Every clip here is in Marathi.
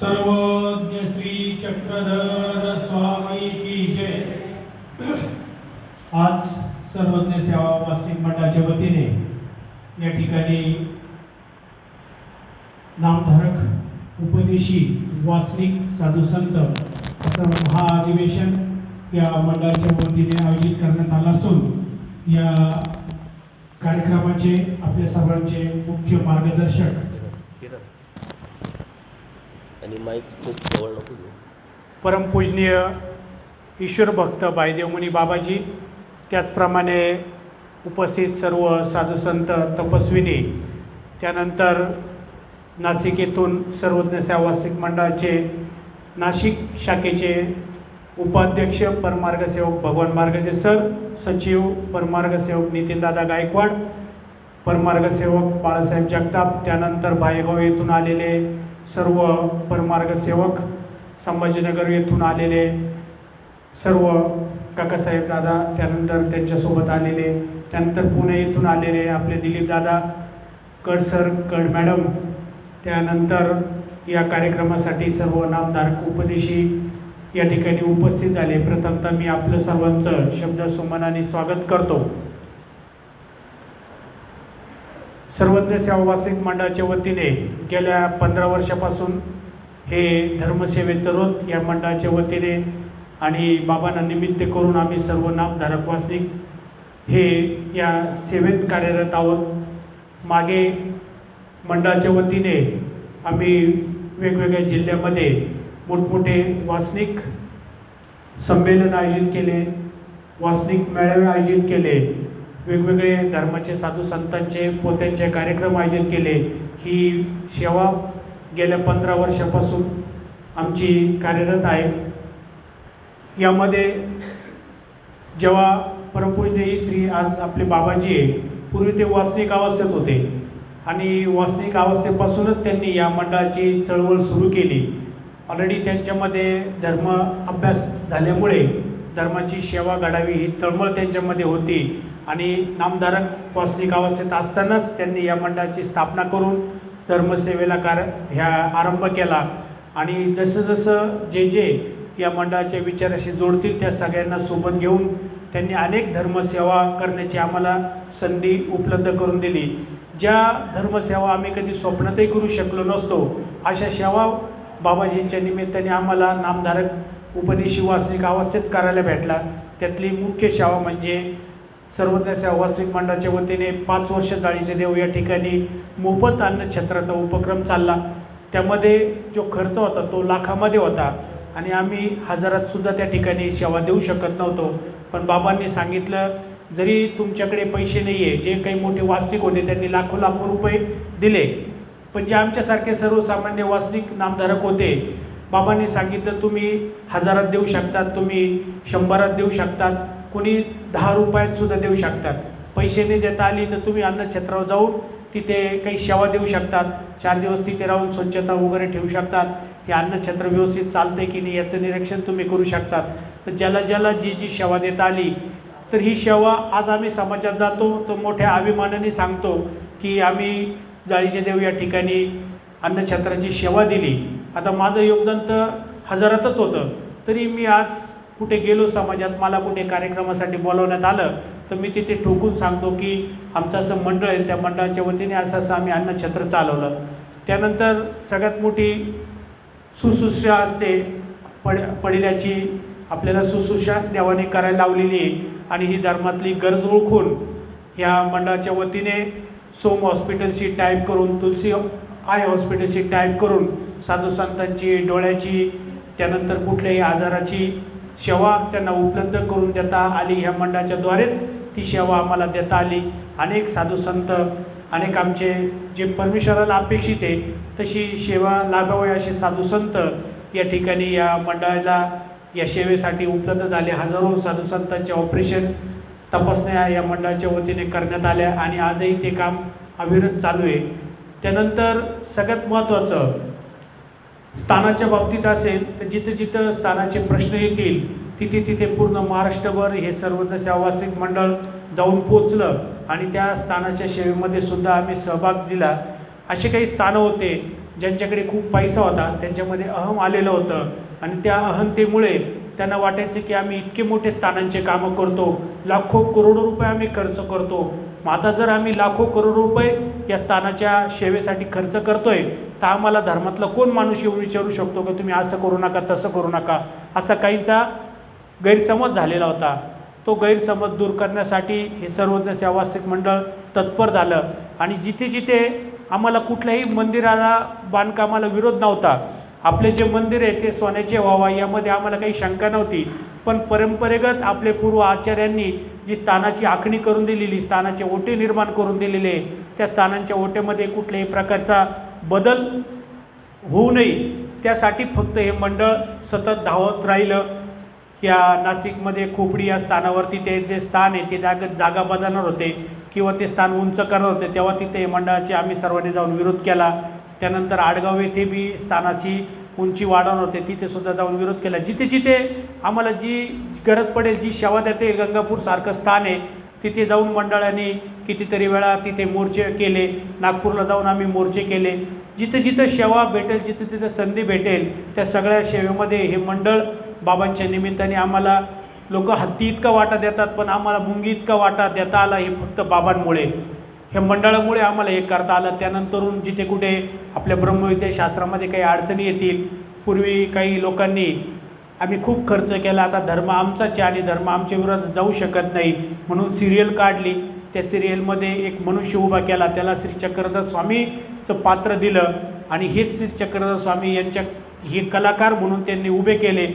सर्वज्ञ श्री चक्रधर स्वामी की जय. आज सर्वज्ञ सेवा वास्तविक मंडळाच्या वतीने या ठिकाणी नामधारक उपदेशी वासनिक साधू संत असं महाअधिवेशन या मंडळाच्या वतीने आयोजित करण्यात आलं असून या कार्यक्रमाचे आपल्या सर्वांचे मुख्य मार्गदर्शक किरण आणि माईक खूप जवळ नको घेऊ. परमपूजनीय ईश्वर भक्त बायदेवमुनी बाबाजी त्याचप्रमाणे उपस्थित सर्व साधुसंत तपस्विनी त्यानंतर नाशिक येथून सर्वज्ञ सेवास्तिक मंडळाचे नाशिक शाखेचे उपाध्यक्ष परमार्गसेवक भगवान मार्गचे सर सचिव परमार्गसेवक नितीनदादा गायकवाड परमार्गसेवक बाळासाहेब जगताप त्यानंतर भायगाव येथून आलेले सर्व परमार्गसेवक संभाजीनगर येथून आलेले सर्व काकासाहेब दादा त्यानंतर त्यांच्यासोबत आलेले त्यानंतर पुणे येथून आलेले आपले दिलीप दादा कड सर कड मॅडम त्यानंतर या कार्यक्रमासाठी सर्व नामधारक उपदेशी या ठिकाणी उपस्थित झाले. प्रथमतः मी आपलं सर्वांचं शब्द सुमनाने स्वागत करतो. सर्वज्ञ सेवा मंडळाच्या वतीने गेल्या पंधरा वर्षापासून हे धर्मसेवेचं रोत या मंडळाच्या वतीने आणि बाबांना निमित्त करून आम्ही सर्व नामधारक वासनिक हे या सेवेत कार्यरत आहोत. मागे मंडळाच्या वतीने आम्ही वेगवेगळ्या जिल्ह्यामध्ये मोठमोठे वासनिक संमेलन आयोजित केले वासनिक मेळावे आयोजित केले वेगवेगळे धर्माचे साधू संतांचे पोत्यांचे कार्यक्रम आयोजित केले. ही सेवा गेल्या पंधरा वर्षापासून आमची कार्यरत आहे. यामध्ये जेव्हा परमपूजनीय श्री आज आपले बाबाजी आहे पूर्वी ते वासनिक अवस्थेत होते. आणि वासनिक अवस्थेपासूनच त्यांनी या मंडळाची चळवळ सुरू केली. ऑलरेडी त्यांच्यामध्ये धर्म अभ्यास झाल्यामुळे धर्माची सेवा घडावी ही तळमळ त्यांच्यामध्ये होती. आणि नामधारक वासनिक अवस्थेत असतानाच त्यांनी या मंडळाची स्थापना करून धर्मसेवेला कार ह्या आरंभ केला. आणि जसं जसं जे जे या मंडळाच्या विचाराशी जोडतील त्या सगळ्यांना सोबत घेऊन त्यांनी अनेक धर्मसेवा करण्याची आम्हाला संधी उपलब्ध करून दिली. ज्या धर्मसेवा आम्ही कधी स्वप्नातही करू शकलो नसतो अशा सेवा बाबाजींच्या निमित्ताने आम्हाला नामधारक उपदेशी वासनिक अवस्थेत करायला भेटला. त्यातली मुख्य सेवा म्हणजे सर्वज्ञ वास्तविक मंडळाच्या वतीने पाच वर्ष जाळीचे देव या ठिकाणी मोफत अन्नछत्राचा उपक्रम चालला. त्यामध्ये जो खर्च होता तो लाखामध्ये होता आणि आम्ही हजारातसुद्धा त्या ठिकाणी सेवा देऊ शकत नव्हतो. पण बाबांनी सांगितलं जरी तुमच्याकडे पैसे नाही आहे जे काही मोठे वास्तविक होते त्यांनी लाखो लाखो रुपये दिले. पण जे आमच्यासारखे सर्वसामान्य वास्तविक नामधारक होते बाबांनी सांगितलं तुम्ही हजारात देऊ शकतात तुम्ही शंभरात देऊ शकतात. कोणी दहा रुपयात सुद्धा देऊ शकतात. पैसे नाही देता आली तर तुम्ही अन्नक्षेत्रावर जाऊन तिथे काही सेवा देऊ शकतात. चार दिवस तिथे राहून स्वच्छता वगैरे ठेवू शकतात. हे अन्नक्षेत्र व्यवस्थित चालतंय की नाही याचं निरीक्षण तुम्ही करू शकतात. तर ज्याला ज्याला जी जी सेवा देता आली तर ही सेवा आज आम्ही समाजात जातो तर मोठ्या अभिमानाने सांगतो की आम्ही जाळीचे देव या ठिकाणी अन्नछत्राची सेवा दिली. आता माझं योगदान तर हजारातच होतं. तरी मी आज कुठे गेलो समाजात मला कुठे कार्यक्रमासाठी बोलवण्यात आलं तर मी तिथे ठोकून सांगतो की आमचं असं मंडळ आहे त्या मंडळाच्या वतीने असं असं आम्ही अन्नछत्र चालवलं. त्यानंतर सगळ्यात मोठी सुश्रूषा असते पड पडिल्याची आपल्याला सुश्रूषा देवाने करायला लावलेली आहे. आणि ही धर्मातली गरज ओळखून ह्या मंडळाच्या वतीने सोम हॉस्पिटलशी टाईप करून तुलसी आय हॉस्पिटलशी टाईप करून साधू संतांची डोळ्याची त्यानंतर कुठल्याही आजाराची सेवा त्यांना उपलब्ध करून देता आली. ह्या मंडळाच्याद्वारेच ती सेवा आम्हाला देता आली. अनेक साधू संत अनेक आमचे जे परमेश्वराला अपेक्षित आहे तशी सेवा लाभावी असे साधू संत या ठिकाणी या मंडळाला या सेवेसाठी उपलब्ध झाले. हजारो साधू संतांचे ऑपरेशन तपासण्या या मंडळाच्या वतीने करण्यात आल्या आणि आजही ते काम अविरत चालू आहे. त्यानंतर सगळ्यात महत्त्वाचं स्थानाच्या बाबतीत असेल तर जिथं जिथं स्थानाचे प्रश्न येतील तिथे तिथे पूर्ण महाराष्ट्रभर हे सर्वज्ञ सेवासिक मंडळ जाऊन पोचलं आणि त्या स्थानाच्या सेवेमध्ये सुद्धा आम्ही सहभाग दिला. असे काही स्थानं होते ज्यांच्याकडे खूप पैसा होता त्यांच्यामध्ये अहम आलेलं होतं. आणि त्या अहमतेमुळे त्यांना वाटायचं की आम्ही इतके मोठे स्थानांचे कामं करतो लाखो करोडो रुपये आम्ही खर्च करतो. मग आता जर आम्ही लाखो करोड रुपये या स्थानाच्या सेवेसाठी खर्च करतोय तर आम्हाला धर्मातला कोण माणूस येऊन विचारू शकतो की तुम्ही असं करू नका तसं करू नका? असा काहींचा गैरसमज झालेला होता. तो गैरसमज दूर करण्यासाठी हे सर्वज्ञ सेवासिक मंडळ तत्पर झालं. आणि जिथे जिथे आम्हाला कुठल्याही मंदिराला बांधकामाला विरोध नव्हता. आपले जे मंदिर आहे ते सोन्याचे व्हावा यामध्ये आम्हाला काही शंका नव्हती. पण परंपरेगत आपले पूर्व आचार्यांनी जी स्थानाची आखणी करून दिलेली स्थानाचे ओटे निर्माण करून दिलेले त्या स्थानांच्या ओटेमध्ये कुठल्याही प्रकारचा बदल होऊ नये. त्यासाठी फक्त हे मंडळ सतत धावत राहिलं. या नाशिकमध्ये खोपडी या स्थानावरती ते जे स्थान आहे ते जाग जागा बदलणार होते किंवा ते स्थान उंच करणार होते तेव्हा तिथे हे मंडळाचे आम्ही सर्वांनी जाऊन विरोध केला. त्यानंतर आडगाव येथे बी स्थानाची उंची वाढवणार होते तिथे सुद्धा जाऊन विरोध केला. जिथे जिथे आम्हाला जी गरज पडेल जी सेवा देते गंगापूरसारखं स्थान आहे तिथे जाऊन मंडळाने कितीतरी वेळा तिथे मोर्चे केले. नागपूरला जाऊन आम्ही मोर्चे केले. जिथं जिथं सेवा भेटेल जिथं तिथं संधी भेटेल त्या सगळ्या सेवेमध्ये हे मंडळ बाबांच्या निमित्ताने आम्हाला लोक हत्ती इतका वाटा देतात पण आम्हाला मुंगी इतका वाटा देता आला हे फक्त बाबांमुळे. हे मंडळामुळे आम्हाला हे करता आलं. त्यानंतरून जिथे कुठे आपल्या ब्रह्मविद्या शास्त्रामध्ये काही अडचणी येतील पूर्वी काही लोकांनी आम्ही खूप खर्च केला. आता धर्म आमचाच आहे आणि धर्म आमच्या विरोधात जाऊ शकत नाही म्हणून सिरियल काढली. त्या सिरियलमध्ये एक मनुष्य उभा केला. त्याला श्री चक्रधर स्वामीचं पात्र दिलं आणि हेच श्री चक्रधर स्वामी यांच्या हे कलाकार म्हणून त्यांनी उभे केले.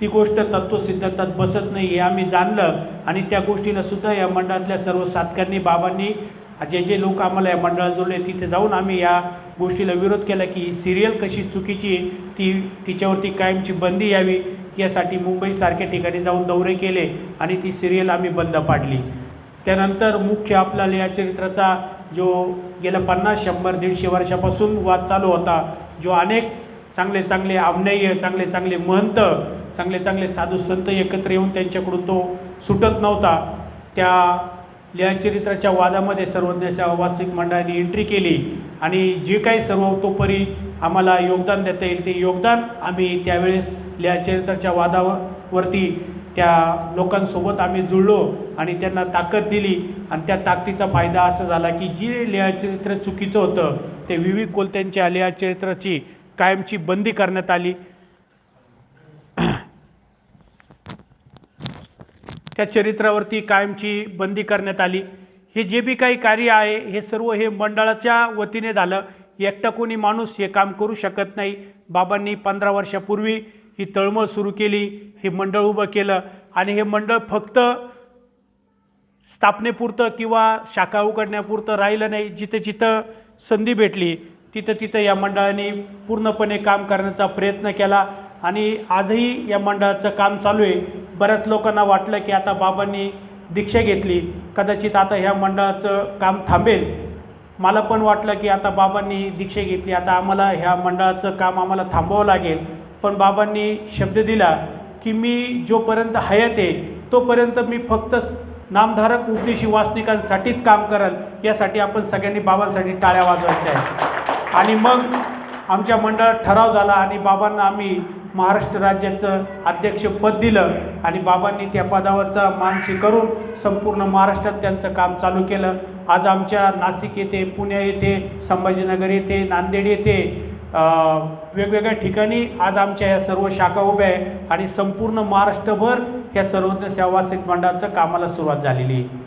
ती गोष्ट तत्त्वसिद्धांतात बसत नाही हे आम्ही जाणलं आणि त्या गोष्टीला सुद्धा या मंडळातल्या सर्व साधकांनी बाबांनी जे जे लोक आम्हाला या मंडळात जोडले तिथे जाऊन आम्ही या गोष्टीला विरोध केला की ही सिरियल कशी चुकीची ती तिच्यावरती कायमची बंदी यावी यासाठी मुंबईसारख्या ठिकाणी जाऊन दौरे केले आणि ती सिरियल आम्ही बंद पाडली. त्यानंतर मुख्य आपला या चरित्राचा जो गेल्या पन्नास शंभर दीडशे वर्षापासून वाद चालू होता जो अनेक चांगले चांगले आमनेय चांगले चांगले महंत चांगले चांगले साधू संत एकत्र येऊन त्यांच्याकडून तो सुटत नव्हता. त्या लिहाचरित्राच्या वादामध्ये सर्वज्ञाच्या सेवा मंडळाने एंट्री केली आणि जे काही सर्वतोपरी आम्हाला योगदान देता येईल ते योगदान आम्ही त्यावेळेस लिहाचरित्राच्या वादावरती त्या लोकांसोबत आम्ही जुळलो आणि त्यांना ताकद दिली आणि त्या ताकदीचा फायदा असा झाला की जे लिहाचरित्र चुकीचं होतं ते विविध कोलत्यांच्या लिहाचरित्राची कायमची बंदी करण्यात आली. त्या चरित्रावरती कायमची बंदी करण्यात आली. हे जे बी काही कार्य आहे हे सर्व हे मंडळाच्या वतीने झालं. एकटा कोणी माणूस हे काम करू शकत नाही. बाबांनी पंधरा वर्षापूर्वी ही तळमळ सुरू केली हे मंडळ उभं केलं आणि हे मंडळ फक्त स्थापनेपुरतं किंवा शाखा उघडण्यापुरतं राहिलं नाही. जिथं जिथं संधी भेटली तिथं तिथं या मंडळाने पूर्णपणे काम करण्याचा प्रयत्न केला. आणि आजही या मंडळाचं काम चालू आहे. बऱ्याच लोकांना वाटलं की आता बाबांनी दीक्षा घेतली. कदाचित आता ह्या मंडळाचं काम थांबेल. मला पण वाटलं की आता बाबांनी दीक्षा घेतली. आता आम्हाला ह्या मंडळाचं काम आम्हाला थांबवावं लागेल. पण बाबांनी शब्द दिला की मी जोपर्यंत हयात आहे तोपर्यंत मी फक्त नामधारक उपदेशी वासनिकांसाठीच काम करल. यासाठी आपण सगळ्यांनी बाबांसाठी टाळ्या वाजवायच्या आहेत. आणि मग आमच्या मंडळात ठराव झाला आणि बाबांना आम्ही महाराष्ट्र राज्याचं अध्यक्षपद दिलं आणि बाबांनी त्या पदावरचा मान स्वीकारून संपूर्ण महाराष्ट्रात त्यांचं काम चालू केलं. आज आमच्या नाशिक येथे पुणे येथे संभाजीनगर येथे नांदेड येथे वेगवेगळ्या ठिकाणी आज आमच्या या सर्व शाखा उभ्या आहे आणि संपूर्ण महाराष्ट्रभर या सर्वज्ञ सेवासिक मंडळाचं कामाला सुरुवात झालेली आहे.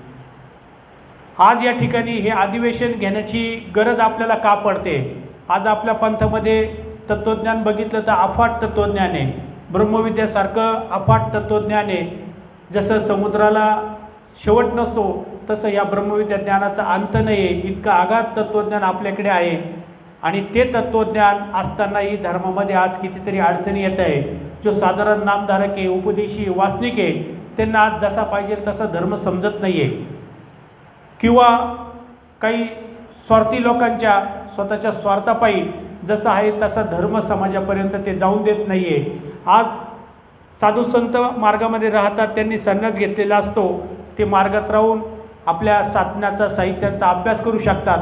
आज या ठिकाणी हे अधिवेशन घेण्याची गरज आपल्याला का पडते? आज आपल्या पंथामध्ये तत्त्वज्ञान बघितलं तर अफाट तत्त्वज्ञान आहे. ब्रह्मविद्यासारखं अफाट तत्त्वज्ञान आहे. जसं समुद्राला शेवट नसतो तसं या ब्रह्मविद्या ज्ञानाचा अंत नाही आहे इतकं आघात तत्त्वज्ञान आपल्याकडे आहे. आणि ते तत्त्वज्ञान असतानाही धर्मामध्ये आज कितीतरी अडचणी येत आहे. जो साधारण नामधारक आहे उपदेशी वासनिक आहे त्यांना आज जसा पाहिजे तसा धर्म समजत नाही आहे किंवा काही स्वार्थी लोकांच्या स्वतःच्या स्वार्थापायी जसं आहे तसा धर्म समाजापर्यंत ते जाऊन देत नाही आहे आज साधू संत मार्गामध्ये राहतात त्यांनी संन्यास घेतलेला असतो. ते मार्गात राहून आपल्या साधनाचा साहित्याचा अभ्यास करू शकतात.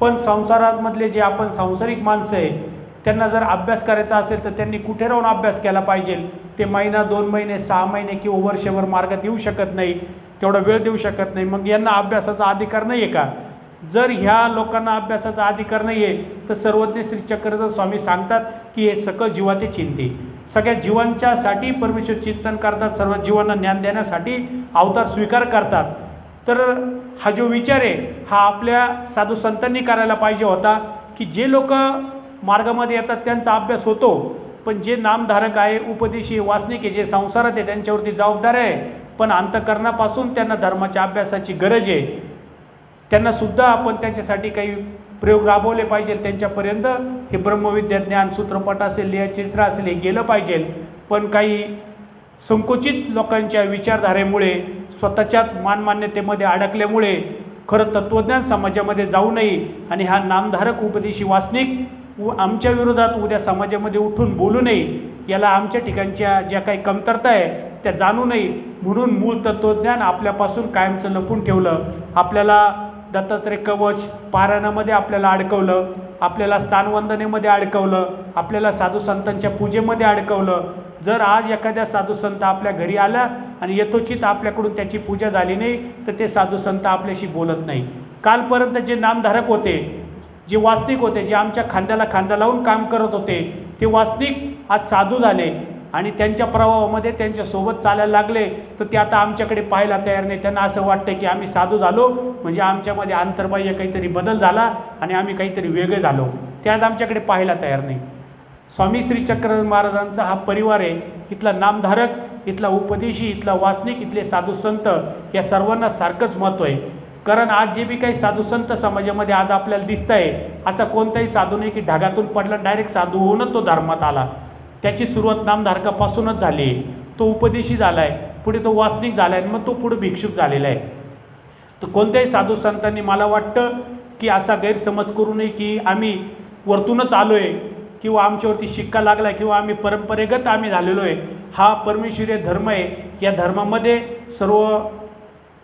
पण संसारामधले जे आपण सांसारिक माणसं आहे त्यांना जर अभ्यास करायचा असेल तर त्यांनी कुठे राहून अभ्यास केला पाहिजे? ते महिना दोन महिने सहा महिने किंवा वर्षभर मार्गात येऊ शकत नाही. तेवढा वेळ देऊ शकत नाही. मग यांना अभ्यासाचा अधिकार नाही आहे का? जर ह्या लोकांना अभ्यासाचा अधिकार नाही आहे तर सर्वज्ञ श्री चक्रधर स्वामी सांगतात की हे सकळ जीवाचे चिंते सगळ्या जीवांच्यासाठी परमेश्वर चिंतन करतात सर्व जीवांना ज्ञान देण्यासाठी अवतार स्वीकार करतात. तर हा जो विचार आहे हा आपल्या साधू संतांनी करायला पाहिजे होता की जे लोक मार्गामध्ये येतात त्यांचा अभ्यास होतो. पण जे नामधारक आहे उपदेशी वासनिक आहे जे संसारात आहे त्यांच्यावरती जबाबदार आहे. पण अंतकरणापासून त्यांना धर्माच्या अभ्यासाची गरज आहे. त्यांनासुद्धा आपण त्यांच्यासाठी काही प्रयोग राबवले पाहिजे. त्यांच्यापर्यंत हे ब्रह्मविद्या ज्ञान सूत्रपट असेल लिहाचरित्र असेल हे गेलं पाहिजे. पण काही संकुचित लोकांच्या विचारधारेमुळे स्वतःच्याच मानमान्यतेमध्ये अडकल्यामुळे खरं तत्त्वज्ञान समाजामध्ये जाऊ नये आणि हा नामधारक उपदेशी वासनिक व आमच्या विरोधात उद्या समाजामध्ये उठून बोलू नये. याला आमच्या ठिकाणच्या ज्या काही कमतरता आहे त्या जाणू नये. म्हणून मूळ तत्त्वज्ञान आपल्यापासून कायमचं लपून ठेवलं. आपल्याला दत्तात्रय कवच पारायणामध्ये आपल्याला अडकवलं आपल्याला स्थानवंदनेमध्ये अडकवलं आपल्याला साधू संतांच्या पूजेमध्ये अडकवलं. जर आज एखाद्या साधू संत आपल्या घरी आला आणि यथोचित आपल्याकडून त्याची पूजा झाली नाही तर ते साधू संत आपल्याशी बोलत नाही. कालपर्यंत जे नामधारक होते जे वास्तविक होते जे आमच्या खांद्याला खांदा लावून काम करत होते ते वास्तविक आज साधू झाले. आणि त्यांच्या प्रभावामध्ये त्यांच्यासोबत चालायला लागले तर ते आता आमच्याकडे पाहायला तयार नाही. त्यांना असं वाटतं की आम्ही साधू झालो म्हणजे आमच्यामध्ये आंतरबाह्य काहीतरी बदल झाला आणि आम्ही काहीतरी वेगळे झालो. ते आज आमच्याकडे पाहायला तयार नाही. स्वामी श्री चक्र महाराजांचा हा परिवार आहे इथला नामधारक इथला उपदेशी इथला वासनिक इथले साधू संत या सर्वांना सारखंच महत्त्व आहे. कारण आज जे बी काही साधू संत समाजामध्ये आज आपल्याला दिसत आहे असा कोणताही साधू नाही की ढगातून पडला डायरेक्ट साधू होऊनच तो धर्मात आला. त्याची सुरुवात नामधारकापासूनच झाली. आहे तो उपदेशी झाला आहे पुढे तो वासनिक झाला आहे मग तो पुढे भिक्षुक झालेला आहे. तर कोणत्याही साधू संतांनी मला वाटतं की असा गैरसमज करू नये की आम्ही वरतूनच आलो आहे किंवा आमच्यावरती शिक्का लागला आहे किंवा आम्ही परंपरेगत आम्ही झालेलो आहे. हा परमेश्वरीय धर्म आहे. या धर्मामध्ये सर्व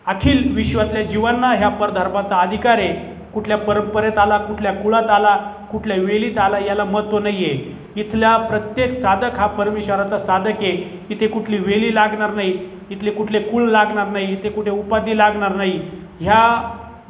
अखिल विश्वातल्या जीवांना ह्या परधर्माचा अधिकार आहे. कुठल्या परंपरेत आला कुठल्या कुळात आला कुठल्या वेलीत आला याला महत्त्व नाही आहे इथल्या प्रत्येक साधक हा परमेश्वराचा साधक आहे. इथे कुठली वेली लागणार नाही इथले कुठले कुळ लागणार नाही इथे कुठे उपाधी लागणार नाही. ह्या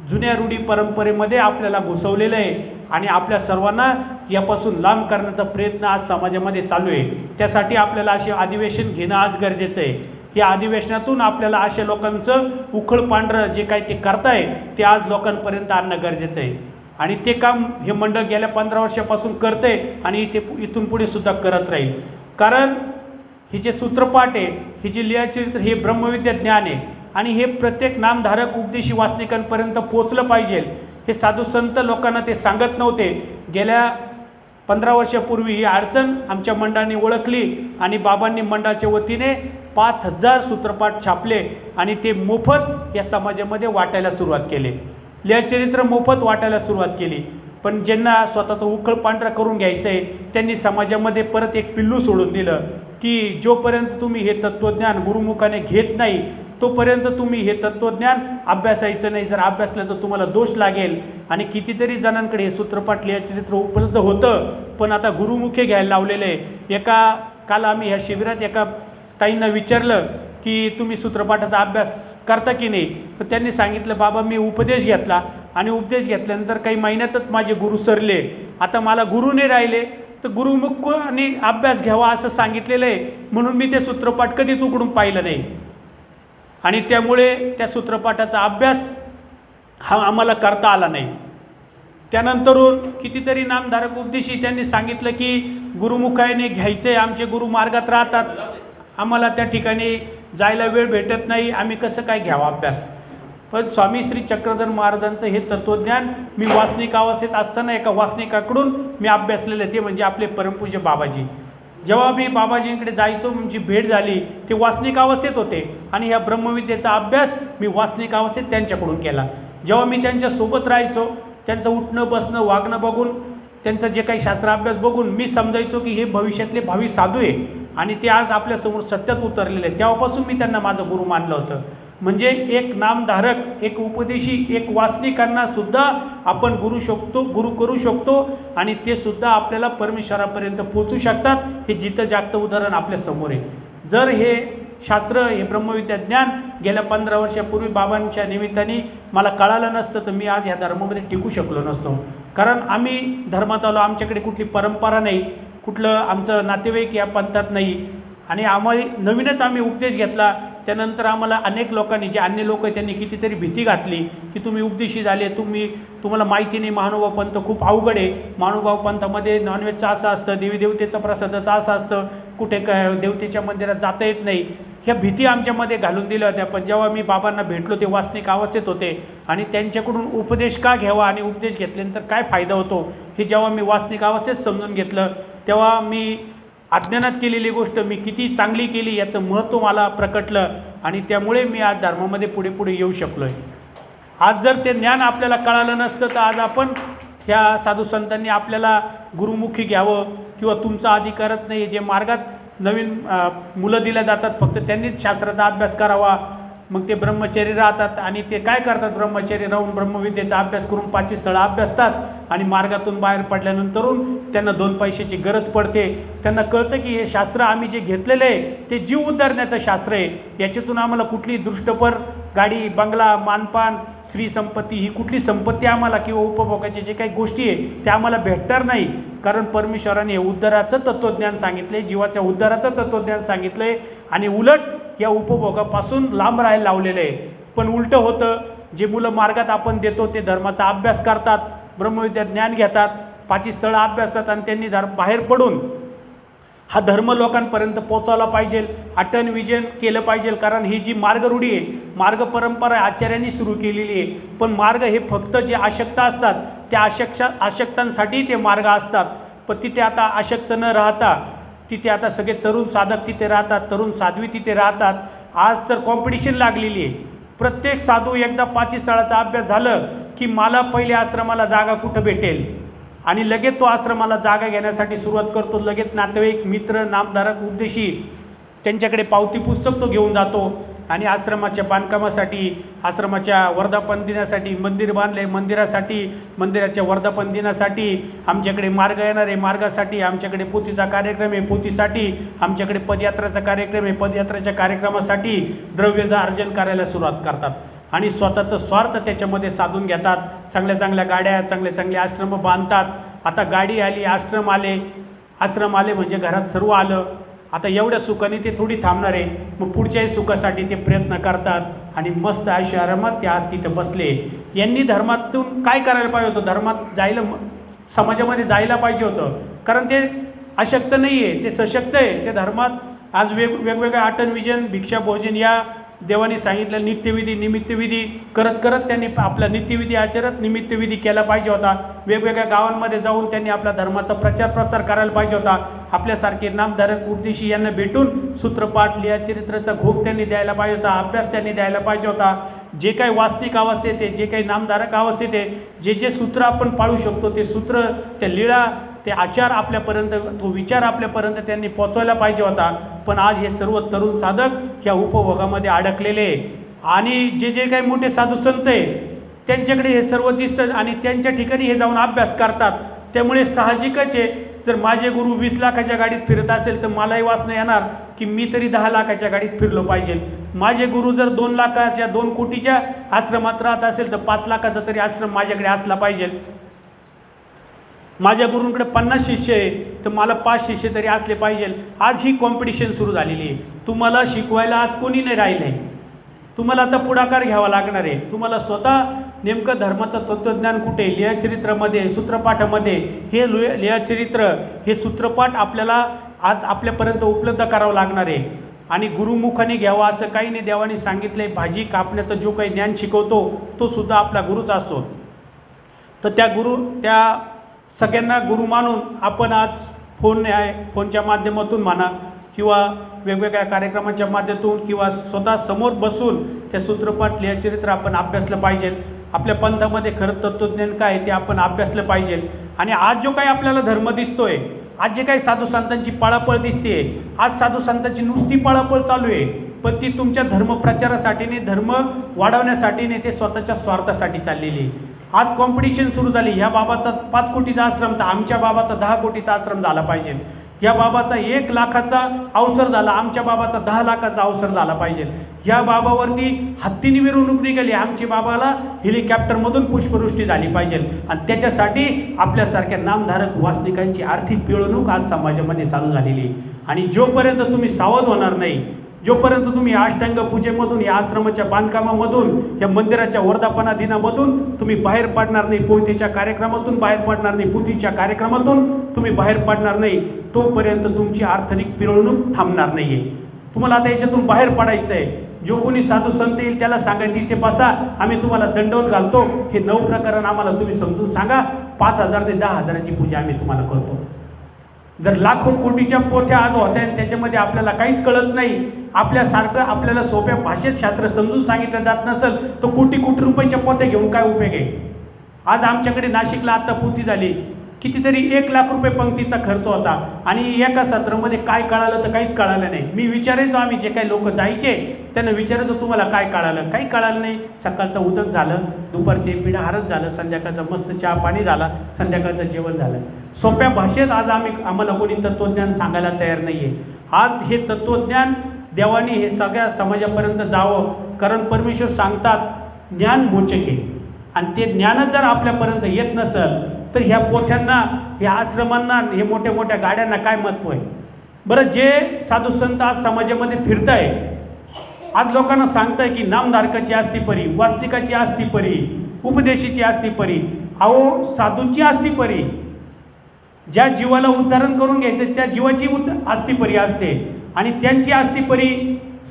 जुन्या रूढी परंपरेमध्ये आपल्याला घुसवलेलं आहे आणि आपल्या सर्वांना यापासून लांब करण्याचा प्रयत्न आज समाजामध्ये चालू आहे. त्यासाठी आपल्याला असे अधिवेशन घेणं आज गरजेचं आहे. या अधिवेशनातून आपल्याला अशा लोकांचं उखळ पांढरं जे काही ते करताय ते आज लोकांपर्यंत आणणं गरजेचं आहे. आणि ते काम हे मंडळ गेल्या पंधरा वर्षापासून करते आणि ते इथून पुढे सुद्धा करत राहील. कारण ही जे सूत्रपाठ आहे हे जे लिहाचरित्र हे ब्रह्मविद्या ज्ञान आहे. आणि हे प्रत्येक नामधारक उपदेशी वासनिकांपर्यंत पोचलं पाहिजे. हे साधू संत लोकांना ते सांगत नव्हते. गेल्या पंधरा वर्षापूर्वी ही अडचण आमच्या मंडळाने ओळखली आणि बाबांनी मंडळाच्या वतीने पाच हजार सूत्रपाठ छापले आणि ते मोफत या समाजामध्ये वाटायला सुरुवात केले. लिहाचरित्र मोफत वाटायला सुरुवात केली. पण ज्यांना स्वतःचं उखळ पांढरा करून घ्यायचं आहे त्यांनी समाजामध्ये परत एक पिल्लू सोडून दिलं की जोपर्यंत तुम्ही हे तत्त्वज्ञान गुरुमुखाने घेत नाही तोपर्यंत तुम्ही हे तत्त्वज्ञान अभ्यासायचं नाही. जर अभ्यासलं तर तुम्हाला दोष लागेल. आणि कितीतरी जणांकडे हे सूत्रपाठ लिहाचरित्र उपलब्ध होतं पण आता गुरुमुखे घ्यायला लावलेलं आहे. एका काल आम्ही ह्या शिबिरात एका ताईंना विचारलं की तुम्ही सूत्रपाठाचा अभ्यास करता की नाही? तर त्यांनी सांगितलं बाबा मी उपदेश घेतला आणि उपदेश घेतल्यानंतर काही महिन्यातच माझे गुरु सरले. आता मला गुरु नाही राहिले तर गुरुमुख आणि अभ्यास घ्यावा असं सांगितलेलं आहे. म्हणून मी ते सूत्रपाठ कधीच उघडून पाहिलं नाही. आणि त्यामुळे त्या सूत्रपाठाचा अभ्यास हा आम्हाला करता आला नाही. त्यानंतरून कितीतरी नामधारक उपदेशी त्यांनी सांगितलं की गुरुमुखाने घ्यायचे आमचे गुरु मार्गात राहतात. आम्हाला त्या ठिकाणी जायला वेळ भेटत नाही आम्ही कसं काय घ्यावा अभ्यास? पण स्वामी श्री चक्रधर महाराजांचं हे तत्त्वज्ञान मी वासनिक अवस्थेत असताना एका वासनिकाकडून मी अभ्यासलेलं ते म्हणजे आपले परमपूज्य बाबाजी. जेव्हा मी बाबाजींकडे जायचो म्हणजे भेट झाली ते वासनिक अवस्थेत होते आणि ह्या ब्रह्मविद्येचा अभ्यास मी वासनिक अवस्थेत त्यांच्याकडून केला. जेव्हा मी त्यांच्यासोबत राहायचो त्यांचं उठणं बसणं वागणं बघून त्यांचं जे काही शास्त्राभ्यास बघून मी समजायचो की हे भविष्यातले भावी साधू आहे. आणि ते आज आपल्यासमोर सत्यात उतरलेले आहे तेव्हापासून मी त्यांना माझं गुरु मानलं होतं. म्हणजे एक नामधारक एक उपदेशी एक वासनिकांना सुद्धा आपण गुरु शकतो गुरु करू शकतो आणि ते सुद्धा आपल्याला परमेश्वरापर्यंत पोचू शकतात. हे जिथं जागतं उदाहरण आपल्यासमोर आहे. जर हे शास्त्र हे ब्रह्मविद्या ज्ञान गेल्या पंधरा वर्षापूर्वी बाबांच्या निमित्ताने मला कळालं नसतं तर मी आज ह्या धर्मामध्ये टिकू शकलो नसतो. कारण आम्ही धर्मात आलो आमच्याकडे कुठली परंपरा नाही. कुठलं आमचं नातेवाईक या पंथात नाही. आणि आम्हाला नवीनच आम्ही उपदेश घेतला. त्यानंतर आम्हाला अनेक लोकांनी जे अन्य लोक आहेत त्यांनी कितीतरी भीती घातली की तुम्ही उपदेशी झाले तुम्ही तुम्हाला माहिती नाही महानुभाव पंथ खूप अवघड आहे. महानुभाव पंथामध्ये नॉनव्हेजचं असं असतं देवी देवतेचं प्रसादाचं असं असतं. कुठे काय देवतेच्या मंदिरात जाता येत नाही. ह्या भीती आमच्यामध्ये घालून दिल्या होत्या. पण जेव्हा मी बाबांना भेटलो ते वासनिक अवस्थेत होते. आणि त्यांच्याकडून उपदेश का घ्यावा आणि उपदेश घेतल्यानंतर काय फायदा होतो हे जेव्हा मी वासनिक अवस्थेत समजून घेतलं तेव्हा मी अज्ञानात केलेली गोष्ट मी किती चांगली केली याचं महत्त्व मला प्रकटलं आणि त्यामुळे मी आज धर्मामध्ये पुढे पुढे येऊ शकलो आहे आज जर ते ज्ञान आपल्याला कळालं नसतं तर आज आपण ह्या साधू संतांनी आपल्याला गुरुमुखी घ्यावं किंवा तुमचा अधिकारच नाही जे मार्गात नवीन मुलं दिल्या जातात फक्त त्यांनीच शास्त्राचा अभ्यास करावा. मग ते ब्रह्मचर्य राहतात आणि ते काय करतात? ब्रह्मचर्य राहून ब्रह्मविद्येचा अभ्यास करून पाचही स्थळं अभ्यासतात आणि मार्गातून बाहेर पडल्यानंतरून त्यांना दोन पैशाची गरज पडते. त्यांना कळतं की हे शास्त्र आम्ही जे घेतलेलं आहे ते जीव उद्धारण्याचं शास्त्र आहे. याच्यातून आम्हाला कुठली दृष्टपर गाडी बंगला मानपान श्री संपत्ती ही कुठली संपत्ती आम्हाला किंवा उपभोगाची जे काही गोष्टी आहे त्या आम्हाला भेटणार नाही. कारण परमेश्वराने उद्धाराचं तत्त्वज्ञान सांगितलं आहे जीवाच्या उद्धाराचं तत्त्वज्ञान सांगितलं आहे आणि उलट या उपभोगापासून लांब राहायला लावलेलं आहे. पण उलटं होतं जे मुलं मार्गात आपण देतो ते धर्माचा अभ्यास करतात ब्रह्मविद्या ज्ञान घेतात पाची स्थळं अभ्यासतात आणि त्यांनी धर बाहेर पडून हा धर्म लोकांपर्यंत पोचावला पाहिजे अटन विजन केलं पाहिजे. कारण ही जी मार्गरूढी आहे मार्ग परंपरा आचार्यांनी सुरू केलेली आहे. पण मार्ग हे फक्त जे आशक्ता असतात त्या आशक्षा आशक्तांसाठी ते मार्ग असतात. पण तिथे आता आशक्त न राहता तिथे आता सगळे तरुण साधक तिथे राहतात तरुण साध्वी तिथे राहतात. आज तर कॉम्पिटिशन लागलेली आहे. प्रत्येक साधू एकदा पाची स्थळाचा अभ्यास झालं की मला पहिले आश्रमाला जागा कुठं भेटेल? आणि लगेच तो आश्रमाला जागा घेण्यासाठी सुरुवात करतो. लगेच नातेवाईक मित्र नामधारक उपदेशी त्यांच्याकडे पावती पुस्तक तो घेऊन जातो आणि आश्रमाच्या बांधकामासाठी आश्रमाच्या वर्धापन दिनासाठी मंदिर बांधले मंदिरासाठी मंदिराच्या वर्धापन दिनासाठी आमच्याकडे मार्ग येणार आहे मार्गासाठी आमच्याकडे पोथीचा कार्यक्रम आहे पोथीसाठी आमच्याकडे पदयात्राचा कार्यक्रम आहे पदयात्रेच्या कार्यक्रमासाठी द्रव्याचं अर्जन करायला सुरुवात करतात. आणि स्वतःचं स्वार्थ त्याच्यामध्ये साधून घेतात. चांगल्या चांगल्या गाड्या चांगले चांगले आश्रम बांधतात. आता गाडी आली आश्रम आले. आश्रम आले म्हणजे घरात सर्व आलं. आता एवढ्या सुखाने ते थोडी थांबणार आहे. मग पुढच्याही सुखासाठी ते प्रयत्न करतात आणि मस्त आयुष्य आरामात ते आज तिथं बसले. यांनी धर्मातून काय करायला पाहिजे होतं? धर्मात जायला म- समाजामध्ये जायला पाहिजे होतं. कारण ते अशक्त नाही आहे ते सशक्त आहे. ते धर्मात आज वेग वेगवेगळ्या आटन विजन भिक्षा भोजन या देवाने सांगितलं नित्यविधी निमित्तविधी करत करत त्यांनी आपला नित्यविधी आचरत निमित्तविधी केला पाहिजे होता. वेगवेगळ्या गावांमध्ये जाऊन त्यांनी आपल्या धर्माचा प्रचार प्रसार करायला पाहिजे होता. आपल्यासारखे नामधारक उपदेशी यांना भेटून सूत्रपाठ लिहा चरित्राचा घोग त्यांनी द्यायला पाहिजे होता अभ्यास त्यांनी द्यायला पाहिजे होता. जे काही वास्तविक अवस्थेत आहे जे काही नामधारक अवस्थेत आहे जे जे सूत्र आपण पाळू शकतो ते सूत्र त्या लीळा ते आचार आपल्यापर्यंत तो विचार आपल्यापर्यंत त्यांनी पोचवायला पाहिजे होता. पण आज हे सर्व तरुण साधक ह्या उपभोगामध्ये अडकलेले आहे. आणि जे जे काही मोठे साधू संत आहे त्यांच्याकडे हे सर्व दिसतं आणि त्यांच्या ठिकाणी हे जाऊन अभ्यास करतात. त्यामुळे साहजिकच आहे जर माझे गुरु वीस लाखाच्या गाडीत फिरत असेल तर मलाही वाचणं येणार की मी तरी दहा लाखाच्या गाडीत फिरलो पाहिजे. माझे गुरु जर दोन लाखाच्या दोन कोटीच्या आश्रमात राहत असेल तर पाच लाखाचा तरी आश्रम माझ्याकडे असला पाहिजे. माझ्या गुरूंकडे पन्नास शिष्य आहे तर मला पाच शिष्य तरी असले पाहिजे. आज ही कॉम्पिटिशन सुरू झालेली आहे. तुम्हाला शिकवायला आज कोणी नाही राहिलं आहे तुम्हाला आता पुढाकार घ्यावा लागणार आहे. तुम्हाला स्वतः नेमकं धर्माचं तत्त्वज्ञान कुठे लिहाचरित्रामध्ये सूत्रपाठामध्ये? हे लुय लिहाचरित्र हे सूत्रपाठ आपल्याला आज आपल्यापर्यंत उपलब्ध करावं लागणार आहे. आणि गुरुमुखाने घ्यावा असं काही नाही. देवाने सांगितलं आहे भाजी कापण्याचं जो काही ज्ञान शिकवतो तो सुद्धा आपला गुरुच असतो. तर त्या गुरु त्या सगळ्यांना गुरु मानून आपण आज फोन आहे फोनच्या माध्यमातून म्हणा किंवा वेगवेगळ्या कार्यक्रमाच्या माध्यमातून किंवा स्वतः समोर बसून त्या सूत्रपाठ लिहाचरित्र आपण अभ्यासलं पाहिजे. आपल्या पंथामध्ये खरं तत्त्वज्ञान काय ते आपण अभ्यासलं पाहिजे. आणि आज जो काही आपल्याला धर्म दिसतो आहे आज जे काही साधू संतांची पळापळ दिसते आज साधू संतांची नुसती पळापळ चालू आहे पण ती तुमच्या धर्मप्रचारासाठी नाही धर्म वाढवण्यासाठी नाही ते स्वतःच्या स्वार्थासाठी चाललेली आहे. आज कॉम्पिटिशन सुरू झाली. ह्या बाबाचा पाच कोटीचा आश्रम तर आमच्या बाबाचा दहा कोटीचा आश्रम झाला पाहिजे. या बाबाचा एक लाखाचा अवसर झाला. आमच्या बाबाचा दहा लाखाचा अवसर झाला पाहिजे. या बाबावरती हत्तीने मिरवणूक निघाली. आमची बाबाला हेलिकॉप्टरमधून पुष्पवृष्टी झाली पाहिजे. आणि त्याच्यासाठी आपल्यासारख्या नामधारक वासनिकांची आर्थिक पिळवणूक आज समाजामध्ये चालू झालेली आहे. आणि जोपर्यंत तुम्ही सावध होणार नाही जोपर्यंत तुम्ही अष्टांग पूजेमधून या आश्रमाच्या बांधकामामधून या मंदिराच्या वर्धापना दिनामधून तुम्ही बाहेर पडणार नाही पोहतेच्या कार्यक्रमातून बाहेर पडणार नाही पुतीच्या कार्यक्रमातून तुम्ही बाहेर पडणार नाही तोपर्यंत तुमची आर्थिक पिरवणूक थांबणार नाही आहे तुम्हाला आता याच्यातून बाहेर पडायचं आहे जो कोणी साधू संत येईल त्याला सांगायचं इथे बसा आम्ही तुम्हाला दंडवत घालतो. हे नऊ प्रकरण आम्हाला तुम्ही समजून सांगा. पाच हजार ते दहा हजाराची पूजा आम्ही तुम्हाला करतो. जर लाखो कोटीच्या पोथ्या आज होत्या आणि त्याच्यामध्ये आपल्याला काहीच कळत नाही आपल्यासारखं आपल्याला सोप्या भाषेत शास्त्र समजून सांगितलं जात नसेल तर कोटी कोटी रुपयाच्या पोत्या घेऊन काय उपयोग आहे? आज आमच्याकडे नाशिकला आत्ता पूर्ती झाली. कितीतरी एक लाख रुपये पंक्तीचा खर्च होता आणि एका सत्रामध्ये काय कळालं तर काहीच कळालं नाही. मी विचारायचो आम्ही जे काही लोक जायचे त्यांना विचारायचो तुम्हाला काय कळालं? काही कळालं नाही. सकाळचं उदक झालं दुपारचे पिढाहारच झालं संध्याकाळचं मस्त चहा पाणी झाला संध्याकाळचं जेवण झालं. सोप्या भाषेत आज आम्ही आम्हाला कोणी तत्त्वज्ञान सांगायला तयार नाही आहे आज हे तत्त्वज्ञान देवाने हे सगळ्या समाजापर्यंत जावं कारण परमेश्वर सांगतात ज्ञान मोचक. आहे आणि ते ज्ञानच जर आपल्यापर्यंत येत नसेल तर ह्या पोथ्यांना ह्या आश्रमांना हे मोठ्या मोठ्या गाड्यांना काय महत्त्व आहे? बरं जे साधू संत आज समाजामध्ये फिरत आहे आज लोकांना सांगताय की नामधारकाची असती परी वास्तिकाची असती परी उपदेशीची असती परी अहो साधूंची असती परी. ज्या जीवाला उद्धारण करून घ्यायचं त्या जीवाची उद्ध असती परी असते. आणि त्यांची असती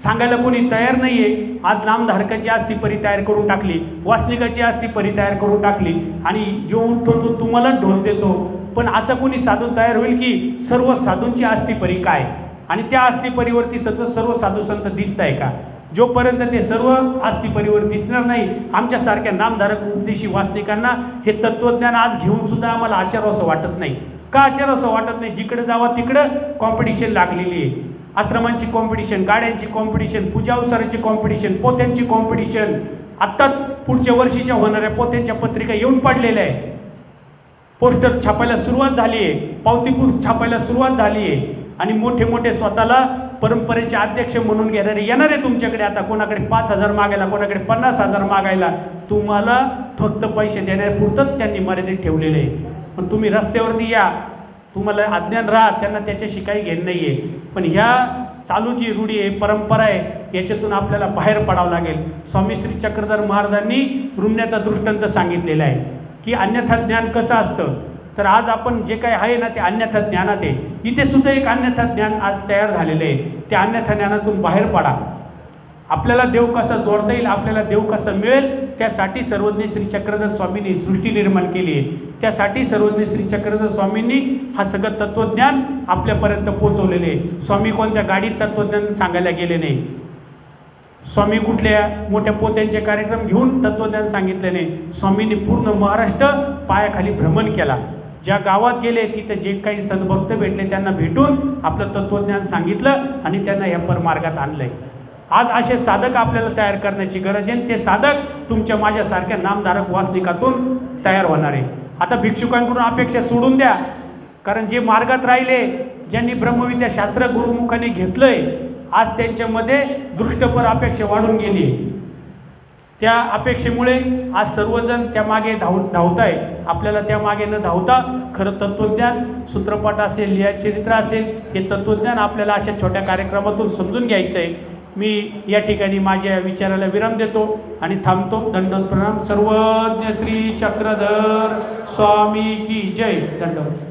सांगायला कोणी तयार नाही आहे आज नामधारकाची असती परी तयार करून टाकली वासनिकाची असती परी तयार करून टाकली आणि जो उठतो तो तुम्हालाच ढोल देतो. पण असं कोणी साधू तयार होईल की सर्व साधूंची असती परी काय? आणि त्या आस्तीपरीवरती सतत सर्व साधू संत दिसत आहे का? जोपर्यंत ते सर्व अस्ती दिसणार नाही आमच्यासारख्या नामधारक उपदेशी वासनिकांना हे तत्त्वज्ञान आज घेऊन सुद्धा आम्हाला आचार असं वाटत नाही. का आचार असं वाटत नाही? जिकडे जावा तिकडं कॉम्पिटिशन लागलेली आहे. आश्रमांची कॉम्पिटिशन गाड्यांची कॉम्पिटिशन पूजा अवसाराची कॉम्पिटिशन पोत्यांची कॉम्पिटिशन आत्ताच पुढच्या वर्षीच्या होणाऱ्या पोत्यांच्या पत्रिका येऊन पडलेल्या आहे पोस्टर छापायला सुरुवात झाली आहे पावतीपूर छापायला सुरुवात झाली आहे आणि मोठे मोठे स्वतःला परंपरेचे अध्यक्ष म्हणून घेणारे येणार आहे तुमच्याकडे आता कोणाकडे पाच हजार मागायला कोणाकडे पन्नास हजार मागायला तुम्हाला फक्त पैसे देण्यापुरतंच त्यांनी मर्यादित ठेवलेले आहे. पण तुम्ही रस्त्यावरती या. तुम्हाला अज्ञान राहा त्यांना त्याच्याशी काही घेणं नाही आहे पण ह्या चालू जी रूढी आहे परंपरा आहे याच्यातून आपल्याला बाहेर पडावं लागेल. स्वामी श्री चक्रधर महाराजांनी रुमण्याचा दृष्टांत सांगितलेला आहे की अन्यथा ज्ञान कसं असतं? तर आज आपण जे काही आहे ना ते अन्यथा ज्ञानात आहे. इथे सुद्धा एक अन्यथा ज्ञान आज तयार झालेलं आहे. त्या अन्यथा ज्ञानातून बाहेर पडा. आपल्याला देव कसा जोडता येईल आपल्याला देव कसा मिळेल त्यासाठी सर्वज्ञ श्री चक्रधर स्वामींनी सृष्टी निर्माण केली आहे. त्यासाठी सर्वज्ञ श्री चक्रधर स्वामींनी हा सगळं तत्त्वज्ञान आपल्यापर्यंत पोहोचवलेले आहे. स्वामी कोणत्या गाडीत तत्त्वज्ञान सांगायला गेले नाही. स्वामी कुठल्या मोठ्या पोत्यांचे कार्यक्रम घेऊन तत्त्वज्ञान सांगितले नाही. स्वामींनी पूर्ण महाराष्ट्र पायाखाली भ्रमण केला. ज्या गावात गेले तिथे जे काही सद्भक्त भेटले त्यांना भेटून आपलं तत्त्वज्ञान सांगितलं आणि त्यांना या परमार्गात आणलंय. आज असे साधक आपल्याला तयार करण्याची गरज आहे आणि ते साधक तुमच्या माझ्यासारख्या नामधारक वासनिकातून तयार होणार आहे. आता भिक्षुकांकडून अपेक्षा सोडून द्या. कारण जे मार्गात राहिले ज्यांनी ब्रह्मविद्या शास्त्र गुरुमुखाने घेतलंय आज त्यांच्यामध्ये दृष्टपर अपेक्षा वाढून गेली त्या अपेक्षेमुळे आज सर्वजण त्या मागे धाव धावत आहे आपल्याला त्यामागे न धावता खरं तत्त्वज्ञान सूत्रपाठ असेल लिहा चरित्र असेल हे तत्त्वज्ञान आपल्याला अशा छोट्या कार्यक्रमातून समजून घ्यायचं आहे मी या ठिकाणी माझ्या विचाराला विराम देतो आणि थांबतो. दंडवत प्रणाम सर्वज्ञ श्री चक्रधर स्वामी की जय. दंडवत